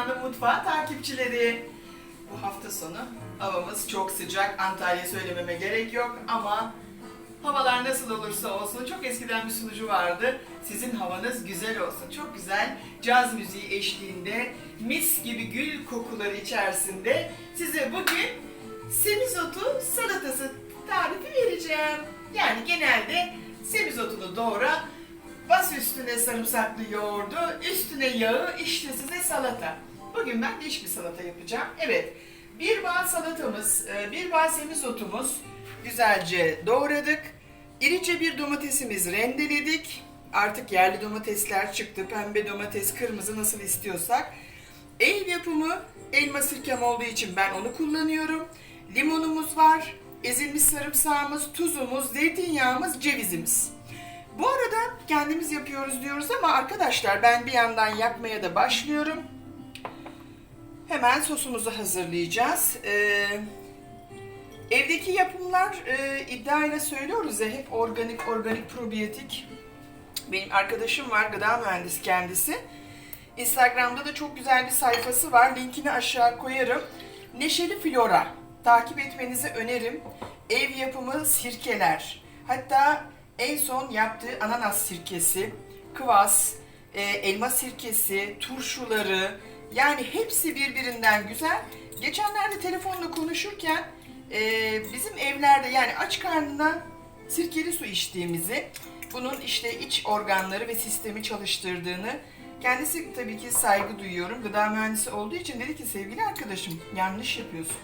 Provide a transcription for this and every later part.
Dünyanın Mutfağı takipçileri. Bu hafta sonu havamız çok sıcak. Antalya söylememe gerek yok ama havalar nasıl olursa olsun çok eskiden bir sunucu vardı. Sizin havanız güzel olsun. Çok güzel caz müziği eşliğinde mis gibi gül kokuları içerisinde size bugün semizotu salatası tarifi vereceğim. Yani genelde semizotunu doğra, bas üstüne sarımsaklı yoğurdu, üstüne yağı, işte size salata. Bugün ben değişik bir salata yapacağım. Evet, bir bağ salatamız, e, bir bağ semizotumuz güzelce doğradık. İrice bir domatesimiz rendeledik. Artık yerli domatesler çıktı. Pembe domates, kırmızı nasıl istiyorsak. Ev yapımı elma sirkem olduğu için ben onu kullanıyorum. Limonumuz var, ezilmiş sarımsağımız, tuzumuz, zeytinyağımız, cevizimiz. Bu arada kendimiz yapıyoruz diyoruz ama arkadaşlar ben bir yandan yapmaya da başlıyorum. Hemen sosumuzu hazırlayacağız. Ee, evdeki yapımlar e, iddiayla söylüyoruz ya hep organik organik probiyotik. Benim arkadaşım var gıda mühendisi kendisi. Instagram'da da çok güzel bir sayfası var. Linkini aşağı koyarım. Neşeli Flora. Takip etmenizi öneririm. Ev yapımı sirkeler. Hatta en son yaptığı ananas sirkesi, kıvas, e, elma sirkesi, turşuları yani hepsi birbirinden güzel. Geçenlerde telefonla konuşurken e, bizim evlerde yani aç karnına sirkeli su içtiğimizi, bunun işte iç organları ve sistemi çalıştırdığını kendisi tabii ki saygı duyuyorum. Gıda mühendisi olduğu için dedi ki sevgili arkadaşım yanlış yapıyorsun.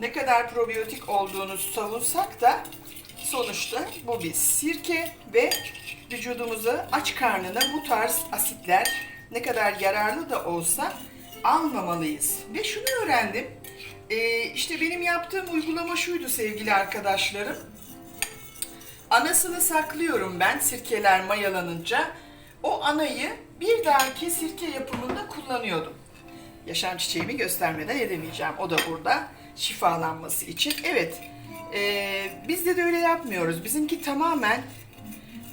Ne kadar probiyotik olduğunu savunsak da sonuçta bu bir sirke ve vücudumuza aç karnına bu tarz asitler ne kadar yararlı da olsa almamalıyız. Ve şunu öğrendim. Ee, işte benim yaptığım uygulama şuydu sevgili arkadaşlarım. Anasını saklıyorum ben sirkeler mayalanınca. O anayı bir dahaki sirke yapımında kullanıyordum. Yaşam çiçeğimi göstermeden edemeyeceğim. O da burada şifalanması için. Evet, e, bizde de öyle yapmıyoruz. Bizimki tamamen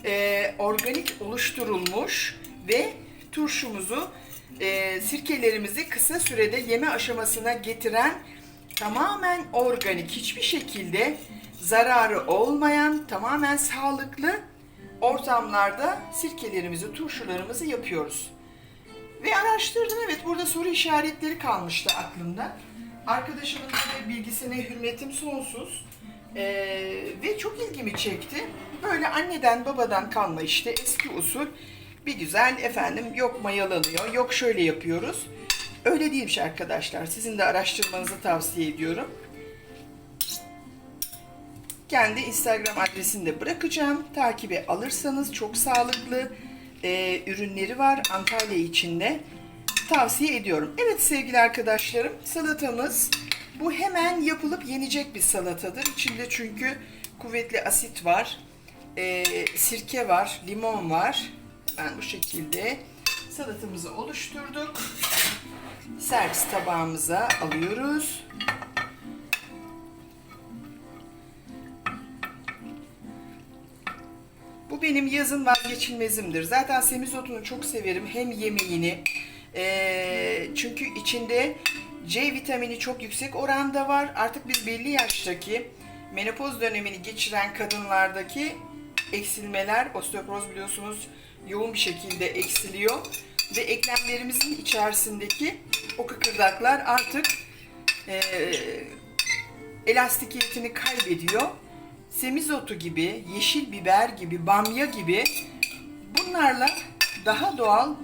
e, organik oluşturulmuş ve turşumuzu, e, sirkelerimizi kısa sürede yeme aşamasına getiren tamamen organik, hiçbir şekilde zararı olmayan, tamamen sağlıklı ortamlarda sirkelerimizi, turşularımızı yapıyoruz. Ve araştırdım evet burada soru işaretleri kalmıştı aklımda. Arkadaşımın da bilgisine hürmetim sonsuz. Ee, ve çok ilgimi çekti. Böyle anneden babadan kalma işte eski usul bir güzel efendim yok mayalanıyor yok şöyle yapıyoruz. Öyle değilmiş arkadaşlar. Sizin de araştırmanızı tavsiye ediyorum. Kendi Instagram adresini de bırakacağım. Takibe alırsanız çok sağlıklı e, ürünleri var Antalya içinde. Tavsiye ediyorum. Evet sevgili arkadaşlarım salatamız bu hemen yapılıp yenecek bir salatadır. İçinde çünkü kuvvetli asit var, e, sirke var, limon var. Ben bu şekilde salatamızı oluşturduk. Servis tabağımıza alıyoruz. Benim yazın vazgeçilmezimdir. Zaten semizotunu çok severim. Hem yemeğini. eee, çünkü içinde C vitamini çok yüksek oranda var. Artık biz belli yaştaki menopoz dönemini geçiren kadınlardaki eksilmeler, osteoporoz biliyorsunuz yoğun bir şekilde eksiliyor. Ve eklemlerimizin içerisindeki o kıkırdaklar artık eee elastikiyetini kaybediyor. Semizotu gibi, yeşil biber gibi, bamya gibi bunlarla daha doğal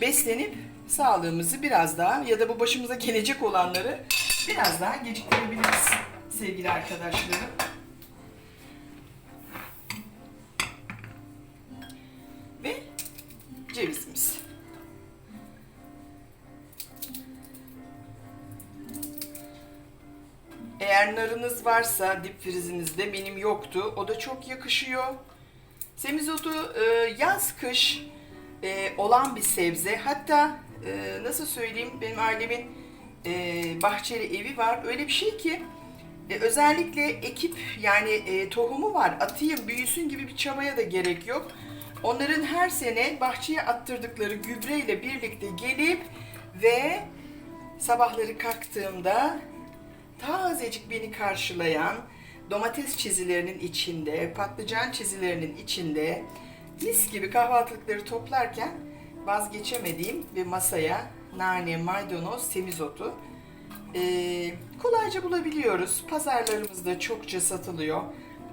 beslenip sağlığımızı biraz daha ya da bu başımıza gelecek olanları biraz daha geciktirebiliriz sevgili arkadaşlarım. Ve cevizimiz. Eğer narınız varsa dip frizinizde benim yoktu. O da çok yakışıyor. Semizotu e, yaz kış e, olan bir sebze. Hatta e, nasıl söyleyeyim benim ailemin e, bahçeli evi var. Öyle bir şey ki e, özellikle ekip yani e, tohumu var atayım büyüsün gibi bir çabaya da gerek yok. Onların her sene bahçeye attırdıkları gübreyle birlikte gelip ve sabahları kalktığımda tazecik beni karşılayan domates çizilerinin içinde, patlıcan çizilerinin içinde mis gibi kahvaltılıkları toplarken vazgeçemediğim ve masaya nane, maydanoz, semizotu ee, kolayca bulabiliyoruz. Pazarlarımızda çokça satılıyor.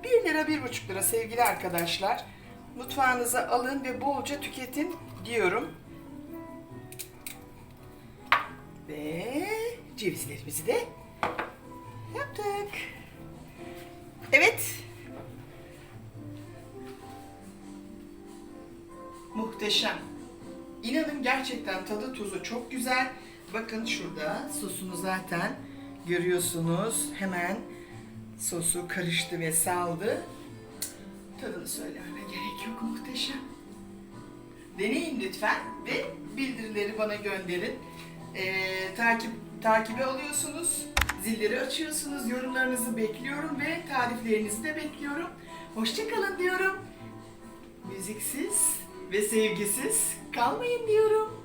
1 lira, 1,5 lira sevgili arkadaşlar. Mutfağınıza alın ve bolca tüketin diyorum. Ve cevizlerimizi de yaptık. Evet. Muhteşem. İnanın gerçekten tadı tuzu çok güzel. Bakın şurada sosunu zaten görüyorsunuz. Hemen sosu karıştı ve saldı. Tadını söylememe gerek yok. Muhteşem. Deneyin lütfen ve bildirileri bana gönderin. Ee, takip takibe alıyorsunuz. Zilleri açıyorsunuz. Yorumlarınızı bekliyorum ve tariflerinizi de bekliyorum. Hoşçakalın diyorum. Müziksiz ve sevgisiz kalmayın diyorum.